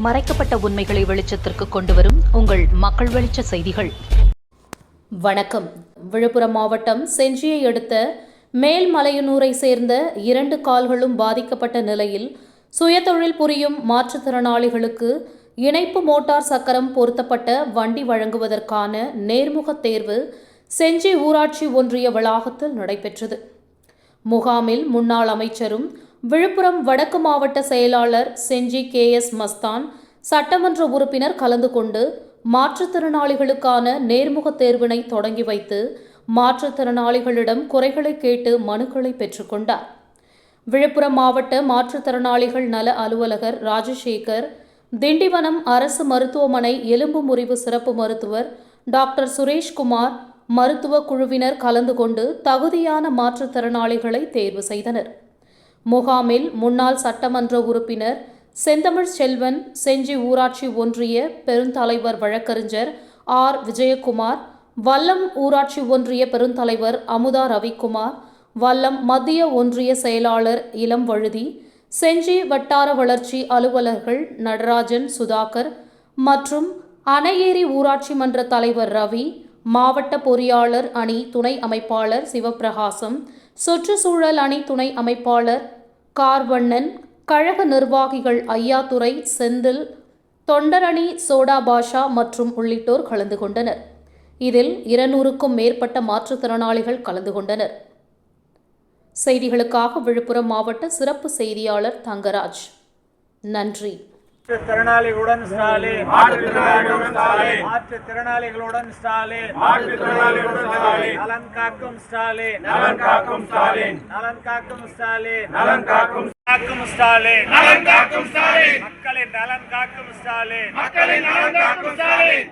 மறைக்கப்பட்ட உண்மைகளை வெளிச்சத்திற்கு கொண்டுவரும் உங்கள் மக்கள் வெளிச்ச செய்திகள். வணக்கம். விழுப்புரம் மாவட்டம் செஞ்சியை அடுத்த மேல்மலையனூரை சேர்ந்த இரண்டு கால்களும் பாதிக்கப்பட்ட நிலையில் சுயதொழில் புரியும் மாற்றுத்திறனாளிகளுக்கு இணைப்பு மோட்டார் சக்கரம் பொருத்தப்பட்ட வண்டி வழங்குவதற்கான நேர்முகத் தேர்வு செஞ்சி ஊராட்சி ஒன்றிய வளாகத்தில் நடைபெற்றது. முகாமில் முன்னாள் அமைச்சரும் விழுப்புரம் வடக்கு மாவட்ட செயலாளர் செஞ்சி கே எஸ் மஸ்தான் சட்டமன்ற உறுப்பினர் கலந்து கொண்டு மாற்றுத்திறனாளிகளுக்கான நேர்முகத் தேர்வினை தொடங்கி வைத்து மாற்றுத்திறனாளிகளிடம் குறைகளை கேட்டு மனுக்களை பெற்றுக்கொண்டார் விழுப்புரம் மாவட்ட மாற்றுத்திறனாளிகள் நல அலுவலகர் ராஜசேகர் திண்டிவனம் அரசு மருத்துவமனை எலும்பு முறிவு சிறப்பு மருத்துவர் டாக்டர் சுரேஷ்குமார் மருத்துவ குழுவினர் கலந்து கொண்டு தகுதியான மாற்றுத்திறனாளிகளை தேர்வு செய்தனர். முகாமில் முன்னாள் சட்டமன்ற உறுப்பினர் செந்தமிழ் செல்வன் செஞ்சி ஊராட்சி ஒன்றிய பெருந்தலைவர் வழக்கறிஞர் ஆர். விஜயகுமார் வல்லம் ஊராட்சி ஒன்றிய பெருந்தலைவர் அமுதா ரவிக்குமார் வல்லம் மத்திய ஒன்றிய செயலாளர் இளம் வழுதி செஞ்சி வட்டார வளர்ச்சி அலுவலர்கள் நடராஜன் சுதாகர் மற்றும் அணையேரி ஊராட்சி மன்ற தலைவர் ரவி மாவட்ட பொறியாளர் அணி துணை அமைப்பாளர் சிவப்பிரகாசம் சுற்றுச்சூழல் அணி துணை அமைப்பாளர் கார்வண்ணன் கழக நிர்வாகிகள் ஐயாத்துரை செந்தில் தொண்டரணி சோடா பாஷா மற்றும் உள்ளிட்டோர் கலந்து கொண்டனர். இதில் இருநூறுக்கும் மேற்பட்ட மாற்றுத்திறனாளிகள் கலந்து கொண்டனர். செய்திகளுக்காக விழுப்புரம் மாவட்ட சிறப்பு செய்தியாளர் தங்கராஜ். நன்றி. மாற்றுத்திறனாளிகளுடன் ஸ்டாலின் மாற்றுத்திறனாளிகளுடன் ஸ்டாலின். நலன் காக்கும் ஸ்டாலின் நலன் காக்கும் ஸ்டாலின். நலன் காக்கும் ஸ்டாலின் நலன் காக்கும் காக்கும் ஸ்டாலின் நலன் காக்கும் ஸ்டாலின். மக்களின் நலன் காக்கும் ஸ்டாலின் மக்களின் நலன் காக்கும் ஸ்டாலின்.